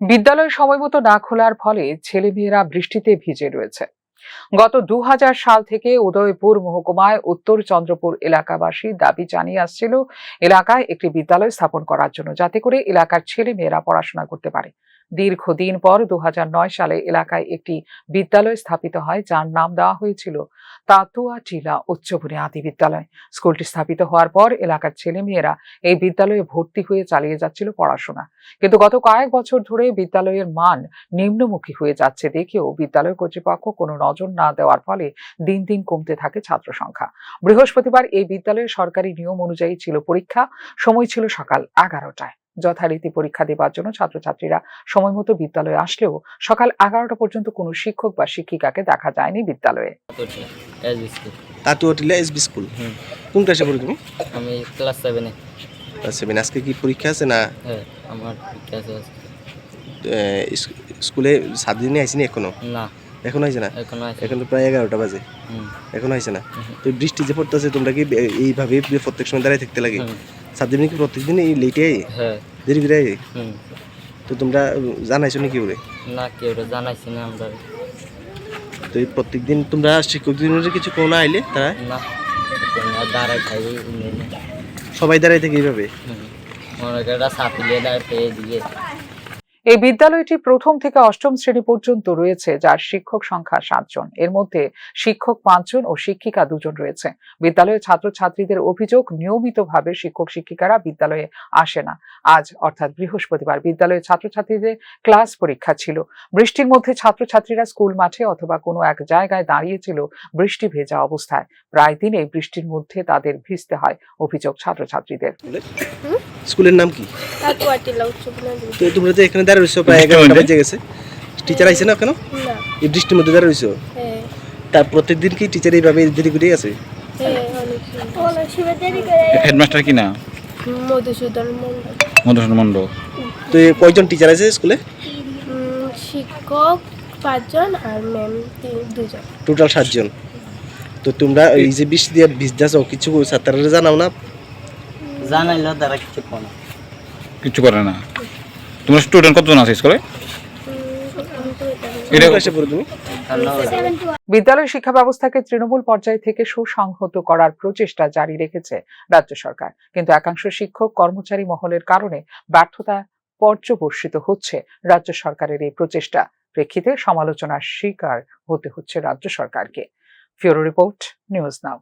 বিদ্যালয় সময়মতো না খোলার ফলে ছেলেমেয়েরা বৃষ্টিতে ভিজে রয়েছে। গত দু হাজার সাল থেকে উদয়পুর মহকুমায় উত্তর চন্দ্রপুর এলাকাবাসী দাবি জানিয়ে আসছিল, এলাকায় একটি বিদ্যালয় স্থাপন করার জন্য যাতে করে এলাকার ছেলে মেয়েরা পড়াশোনা করতে পারে। দীর্ঘদিন পর দু হাজার নয় সালে এলাকায় একটি বিদ্যালয় স্থাপিত হয়, যার নাম দেওয়া হয়েছিল তাতুয়া টিলা উচ্চ বুনিয়াদী বিদ্যালয়। স্কুলটি স্থাপিত হওয়ার পর এলাকার ছেলে মেয়েরা এই বিদ্যালয়ে ভর্তি হয়ে চালিয়ে যাচ্ছিল পড়াশোনা। কিন্তু গত কয়েক বছর ধরে বিদ্যালয়ের মান নিম্নমুখী হয়ে যাচ্ছে দেখেও বিদ্যালয় কর্তৃপক্ষ কোনো নজর না দেওয়ার ফলে দিন দিন কমতে থাকে ছাত্র সংখ্যা। বৃহস্পতিবার এই বিদ্যালয়ের সরকারি নিয়ম অনুযায়ী ছিল পরীক্ষা, সময় ছিল সকাল এগারোটায়। যথারীতি পরীক্ষা দেবার জন্য ছাত্রছাত্রীরা সময় মতো বিদ্যালয়ে আসলেও সকাল এগারোটা পর্যন্ত কোনো শিক্ষক বা শিক্ষিকাকে দেখা যায়নি বিদ্যালয়ে। Tatuatila S B school? কোন ক্লাসে পড়ো তুমি? আমি ক্লাস সেভেনে সেভেন। আজকে কি পরীক্ষা আছে না? হ্যাঁ আমার পরীক্ষা আছে স্কুলে সাত দিনে আইসিনি এখনও? না। এখন হয়েছে না? এখন এখন তো প্রায় এগারোটা বাজে। এখন হয়েছে না? তো বৃষ্টি যে পড়তেছে তোমরা কি এইভাবে প্রত্যেক সময় দাঁড়ায় থাকতে লাগে? সাত দিনে কি প্রত্যেক দিন এই লেটে? হ্যাঁ। দেরি করে। তো তোমরা জানাইছো নাকি ওরে না কেউ জানাইছি না আমরা। তো এই প্রত্যেকদিন তোমরা শিক্ষক দিনের কিছু কোনো আইলে তারা না দাঁড়াই খাই সবাই দাঁড়াই থাকে এইভাবে। মনে করে সাপিলে দাঁড়াতে দিয়ে। এই বিদ্যালয়টি প্রথম থেকে অষ্টম শ্রেণি পর্যন্ত রয়েছে যার শিক্ষক সংখ্যা সাতজন। এর মধ্যে শিক্ষক পাঁচজন ও শিক্ষিকা দুজন রয়েছে। বিদ্যালয়ের ছাত্রছাত্রীদের অভিযোগ নিয়মিতভাবে শিক্ষক শিক্ষিকারা বিদ্যালয়ে আসে না। আজ অর্থাৎ বৃহস্পতিবার বিদ্যালয়ের ছাত্রছাত্রীদের ক্লাস পরীক্ষা ছিল। বৃষ্টির মধ্যে ছাত্রছাত্রীরা স্কুল মাঠে অথবা কোনো এক জায়গায় দাঁড়িয়েছিল বৃষ্টি ভেজা অবস্থায়। প্রায় দিনে বৃষ্টির মধ্যে তাদের ভিজতে হয় অভিযোগ ছাত্রছাত্রীদের। স্কুলের নাম কি? তো তোমরা তো এখানে দাঁড়িয়ে রয়েছো প্রায় এগারোটা বেজে গেছে। টিচার আইছে না কেন এই বৃষ্টির মধ্যে দাঁড়িয়ে রয়েছো? হ্যাঁ। তার প্রত্যেকদিন কি টিচার এইভাবে দেরি করে আছে হ্যাঁ অনেক শিবের দেরি করে হেডমাস্টার কি না? মধুসূদন মণ্ডল। তো কয়জন টিচার আছে স্কুলে? শিক্ষক পাঁচজন আর ম্যাম দুজন। টোটাল সাতজন। তো তোমরা এই যে বৃষ্টি দিয়ে ভিজতেছ কিছু ছাত্ররা জানাও না। জানাইলেও তারা কিছু কোনো কিছু করে না। তোমার স্টুডেন্ট কতজন আছে স্কুলে? না। বিদ্যালয় শিক্ষা ব্যবস্থাকে তৃণমূল পর্যায় থেকে সুসংহত করার প্রচেষ্টা জারি রেখেছে রাজ্য সরকার। কিন্তু একাংশ শিক্ষক কর্মচারী মহলের কারণে ব্যর্থতা পর্যবর্ষিত হচ্ছে রাজ্য সরকারের এই প্রচেষ্টা। প্রেক্ষিতে সমালোচনার শিকার হতে হচ্ছে রাজ্য সরকারকে। ফিওরো রিপোর্ট নিউজ নাও।